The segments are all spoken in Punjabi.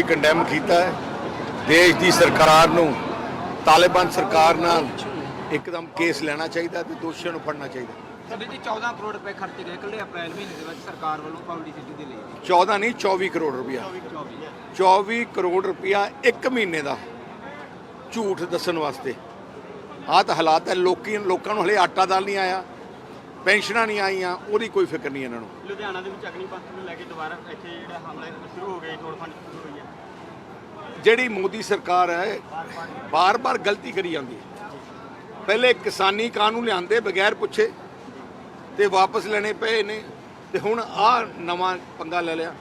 ਅਸੀਂ ਕੰਡੈਮ ਕੀਤਾ ਹੈ। ਦੇਸ਼ ਦੀ ਸਰਕਾਰ ਨੂੰ ਤਾਲਿਬਾਨ ਸਰਕਾਰ ਨਾਲ ਇੱਕਦਮ ਕੇਸ ਲੈਣਾ ਚਾਹੀਦਾ ਤੇ ਦੋਸ਼ੀਆਂ ਨੂੰ ਫੜਨਾ ਚਾਹੀਦਾ। ਸਭੇ ਜੀ 14 ਕਰੋੜ ਰੁਪਏ ਖਰਚ ਗਏ ਇਕੱਲੇ ਅਪ੍ਰੈਲ ਮਹੀਨੇ ਦੇ ਵਿੱਚ ਸਰਕਾਰ ਵੱਲੋਂ ਪਬਲਿਸਿਟੀ ਦੇ ਲਈ। 14 ਨਹੀਂ 24 ਕਰੋੜ ਰੁਪਇਆ 24 ਕਰੋੜ ਰੁਪਇਆ ਇੱਕ ਮਹੀਨੇ ਦਾ ਝੂਠ ਦੱਸਣ ਵਾਸਤੇ। ਆਹ ਤਾਂ ਹਾਲਾਤ ਹੈ ਲੋਕੀ ਲੋਕਾਂ ਨੂੰ ਹਲੇ ਆਟਾ ਦਾਲ ਨਹੀਂ ਆਇਆ ਪੈਨਸ਼ਨਾਂ ਨਹੀਂ ਆਈਆਂ ਉਹਦੀ ਕੋਈ ਫਿਕਰ ਨਹੀਂ ਇਹਨਾਂ ਨੂੰ। ਲੁਧਿਆਣਾ ਦੇ ਵਿੱਚ ਅਗਨੀ ਪੰਥ ਨੂੰ ਲੈ ਕੇ ਦੁਬਾਰਾ ਇੱਥੇ ਜਿਹੜਾ ਹਮਲਾ ਸ਼ੁਰੂ ਹੋ ਗਿਆ ਤੋੜ ਫੰਡ ਸ਼ੁਰੂ ਹੋਈ ਜਿਹੜੀ ਮੋਦੀ ਸਰਕਾਰ ਹੈ, ਬਾਰ-ਬਾਰ ਗਲਤੀ ਕਰੀ ਜਾਂਦੀ ਹੈ। ਪਹਿਲੇ ਕਿਸਾਨੀ ਕਾਨੂੰਨ ਲਿਆਂਦੇ ਬਗੈਰ ਪੁੱਛੇ, ਤੇ ਵਾਪਸ ਲੈਣੇ ਪਏ ਨੇ, ਤੇ ਹੁਣ ਆਹ ਨਵਾਂ ਪੰਗਾ ਲੈ ਲਿਆ।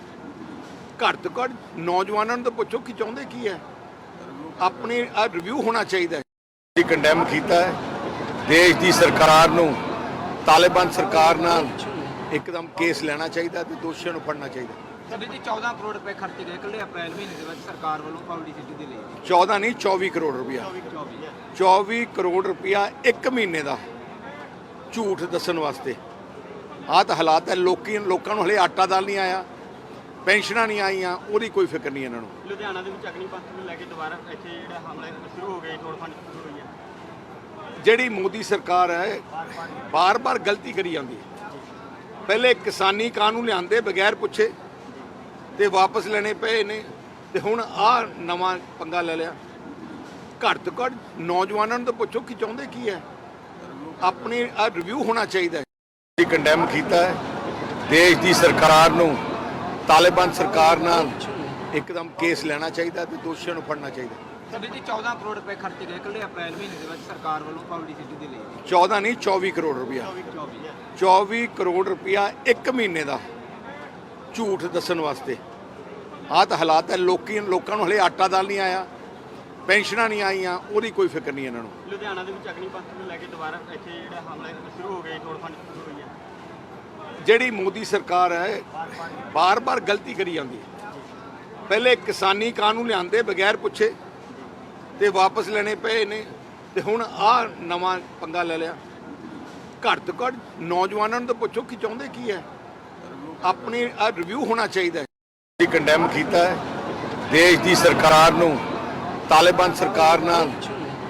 ਘੱਟ ਤੋਂ ਘੱਟ ਨੌਜਵਾਨਾਂ ਨੂੰ ਤਾਂ ਪੁੱਛੋ ਕਿ ਚਾਹੁੰਦੇ ਕੀ ਹੈ। ਆਪਣੇ ਆ ਰਿਵਿਊ ਹੋਣਾ ਚਾਹੀਦਾ ਹੈ। ਕੰਡੈਮ ਕੀਤਾ ਹੈ। ਦੇਸ਼ ਦੀ ਸਰਕਾਰ ਨੂੰ, ਤਾਲਿਬਾਨ ਸਰਕਾਰ ਨਾਲ ਇੱਕਦਮ ਕੇਸ ਲੈਣਾ ਚਾਹੀਦਾ ਤੇ ਦੋਸ਼ੀਆਂ ਨੂੰ ਫੜਨਾ ਚਾਹੀਦਾ। ਸਭੇ ਜੀ 14 ਕਰੋੜ ਰੁਪਏ ਖਰਚ ਗਏ ਇਕੱਲੇ ਅਪ੍ਰੈਲ ਮਹੀਨੇ ਦੇ ਵਿੱਚ ਸਰਕਾਰ ਵੱਲੋਂ ਪਬਲਿਸਿਟੀ ਦੇ ਲਈ। 14 ਨਹੀਂ 24 ਕਰੋੜ ਰੁਪਇਆ। 24 ਕਰੋੜ ਰੁਪਇਆ ਇੱਕ ਮਹੀਨੇ ਦਾ ਝੂਠ ਦੱਸਣ ਵਾਸਤੇ। ਆਹ ਤਾਂ ਹਾਲਾਤ ਹੈ ਲੋਕੀ ਲੋਕਾਂ ਨੂੰ ਹਲੇ ਆਟਾ ਦਾਲ ਨਹੀਂ ਆਇਆ ਪੈਨਸ਼ਨਾਂ ਨਹੀਂ ਆਈਆਂ ਉਹਦੀ ਕੋਈ ਫਿਕਰ ਨਹੀਂ ਇਹਨਾਂ ਨੂੰ। ਲੁਧਿਆਣਾ ਦੇ ਵਿੱਚ ਅਗਨੀ ਪੰਥ ਨੂੰ ਲੈ ਕੇ ਦੁਬਾਰਾ ਇੱਥੇ ਜਿਹੜਾ ਹਮਲਾ ਸ਼ੁਰੂ ਹੋ ਗਿਆ ਤੋੜ ਫੰਡ ਸ਼ੁਰੂ ਹੋਈ ਹੈ। ਜਿਹੜੀ ਮੋਦੀ ਸਰਕਾਰ ਹੈ ਬਾਰ-ਬਾਰ ਗਲਤੀ ਕਰੀ ਜਾਂਦੀ ਹੈ। ਪਹਿਲੇ ਕਿਸਾਨੀ ਕਾਨੂੰਨ ਲਿਆਂਦੇ ਬਗੈਰ ਪੁੱਛੇ ਤੇ ਵਾਪਸ ਲੈਣੇ ਪਏ ਨੇ। ਤੇ ਹੁਣ ਆਹ ਨਵਾਂ ਪੰਗਾ ਲੈ ਲਿਆ। ਘੱਟ ਤੋਂ ਘੱਟ ਨੌਜਵਾਨਾਂ ਨੂੰ ਤਾਂ ਪੁੱਛੋ ਕਿ ਚਾਹੁੰਦੇ ਕੀ ਹੈ। ਆਪਣੇ ਆ ਰਿਵਿਊ ਹੋਣਾ ਚਾਹੀਦਾ ਹੈ। ਕੰਡੈਮ ਕੀਤਾ ਹੈ। ਦੇਸ਼ ਦੀ ਸਰਕਾਰ ਨੂੰ ਤਾਲਿਬਾਨ ਸਰਕਾਰ ਨਾਲ ਇੱਕਦਮ ਕੇਸ ਲੈਣਾ ਚਾਹੀਦਾ ਤੇ ਦੋਸ਼ੀਆਂ ਨੂੰ ਫੜਨਾ ਚਾਹੀਦਾ। ਸਭੇ ਜੀ 14 ਕਰੋੜ ਰੁਪਏ ਖਰਚ ਗਏ ਇਕੱਲੇ ਅਪ੍ਰੈਲ ਮਹੀਨੇ ਦੇ ਵਿੱਚ ਸਰਕਾਰ ਵੱਲੋਂ ਪਬਲਿਸਿਟੀ ਦੇ ਲਈ। 14 ਨਹੀਂ 24 ਕਰੋੜ ਰੁਪਇਆ। 24 ਕਰੋੜ ਰੁਪਇਆ ਇੱਕ ਮਹੀਨੇ ਦਾ। ਝੂਠ ਦੱਸਣ ਵਾਸਤੇ। ਆਹ ਤਾਂ ਹਾਲਾਤ ਹੈ ਲੋਕੀ ਲੋਕਾਂ ਨੂੰ ਹਲੇ ਆਟਾ ਦਾਲ ਨਹੀਂ ਆਇਆ ਪੈਨਸ਼ਨਾਂ ਨਹੀਂ ਆਈਆਂ ਉਹਦੀ ਕੋਈ ਫਿਕਰ ਨਹੀਂ ਇਹਨਾਂ ਨੂੰ। ਲੁਧਿਆਣਾ ਦੇ ਵਿੱਚ ਅਗਨੀ ਪੰਥ ਨੂੰ ਲੈ ਕੇ ਦੁਬਾਰਾ ਇੱਥੇ ਜਿਹੜਾ ਹਮਲਾ ਸ਼ੁਰੂ ਹੋ ਗਿਆ ਤੋੜ ਫੰਡ ਸ਼ੁਰੂ ਹੋਈ ਹੈ। ਜਿਹੜੀ ਮੋਦੀ ਸਰਕਾਰ ਹੈ ਬਾਰ-ਬਾਰ ਗਲਤੀ ਕਰੀ ਜਾਂਦੀ ਹੈ। ਪਹਿਲੇ ਕਿਸਾਨੀ ਕਾਨੂੰਨ ਲਿਆਂਦੇ ਬਗੈਰ ਪੁੱਛੇ ਤੇ ਵਾਪਸ ਲੈਣੇ ਪਏ ਨੇ ਤੇ ਹੁਣ ਆਹ ਨਵਾਂ ਪੰਗਾ ਲੈ ਲਿਆ। ਘੱਟ ਤੋਂ ਘੱਟ ਨੌਜਵਾਨਾਂ ਨੂੰ ਤਾਂ ਪੁੱਛੋ ਕਿ ਚਾਹੁੰਦੇ ਕੀ ਹੈ? ਆਪਣੇ ਆ ਰਿਵਿਊ ਹੋਣਾ ਚਾਹੀਦਾ ਹੈ। ਕੰਡੈਮ ਕੀਤਾ ਹੈ। ਦੇਸ਼ ਦੀ ਸਰਕਾਰ ਨੂੰ ਤਾਲਿਬਾਨ ਸਰਕਾਰ ਨਾਲ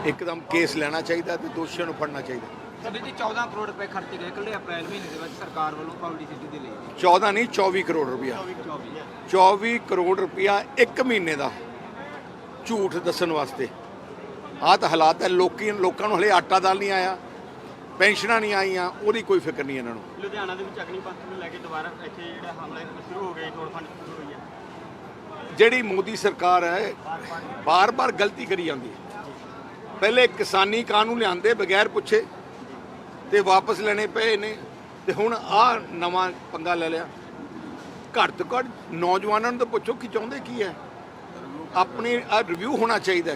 ਇੱਕਦਮ ਕੇਸ ਲੈਣਾ ਚਾਹੀਦਾ ਤੇ ਦੋਸ਼ੀਆਂ ਨੂੰ ਫੜਨਾ ਚਾਹੀਦਾ। ਸਭੇ ਜੀ 14 ਕਰੋੜ ਰੁਪਏ ਖਰਚ ਗਏ ਇਕੱਲੇ ਅਪ੍ਰੈਲ ਮਹੀਨੇ ਦੇ ਵਿੱਚ ਸਰਕਾਰ ਵੱਲੋਂ ਪਬਲਿਸਿਟੀ ਦੇ ਲਈ। 14 ਨਹੀਂ 24 ਕਰੋੜ ਰੁਪਇਆ। 24 ਕਰੋੜ ਰੁਪਇਆ ਇੱਕ ਮਹੀਨੇ ਦਾ ਝੂਠ ਦੱਸਣ ਵਾਸਤੇ। ਆਹ ਤਾਂ ਹਾਲਾਤ ਹੈ ਲੋਕੀ ਲੋਕਾਂ ਨੂੰ ਹਲੇ ਆਟਾ ਦਾਲ ਨਹੀਂ ਆਇਆ। ਪੈਨਸ਼ਨਾਂ ਨਹੀਂ ਆਈਆਂ ਉਹਦੀ ਕੋਈ ਫਿਕਰ ਨਹੀਂ ਇਹਨਾਂ ਨੂੰ। ਲੁਧਿਆਣਾ ਦੇ ਵਿੱਚ ਅਗਨੀ ਪੰਥ ਨੂੰ ਲੈ ਕੇ ਦੁਬਾਰਾ ਇੱਥੇ ਜਿਹੜਾ ਹਮਲਾ ਸ਼ੁਰੂ ਹੋ ਗਿਆ ਤੋੜ ਫੰਡ ਸ਼ੁਰੂ ਹੋਈ ਹੈ। ਜਿਹੜੀ ਮੋਦੀ ਸਰਕਾਰ ਹੈ ਬਾਰ-ਬਾਰ ਗਲਤੀ ਕਰੀ ਜਾਂਦੀ ਹੈ। ਪਹਿਲੇ ਕਿਸਾਨੀ ਕਾਨੂੰਨ ਲਿਆਂਦੇ ਬਗੈਰ ਪੁੱਛੇ ਤੇ ਵਾਪਸ ਲੈਣੇ ਪਏ ਨੇ ਤੇ ਹੁਣ ਆਹ ਨਵਾਂ ਪੰਗਾ ਲੈ ਲਿਆ। ਘੱਟ ਤੋਂ ਘੱਟ ਨੌਜਵਾਨਾਂ ਨੂੰ ਤਾਂ ਪੁੱਛੋ ਕਿ ਚਾਹੁੰਦੇ ਕੀ ਹੈ? ਆਪਣੇ ਰਿਵਿਊ ਹੋਣਾ ਚਾਹੀਦਾ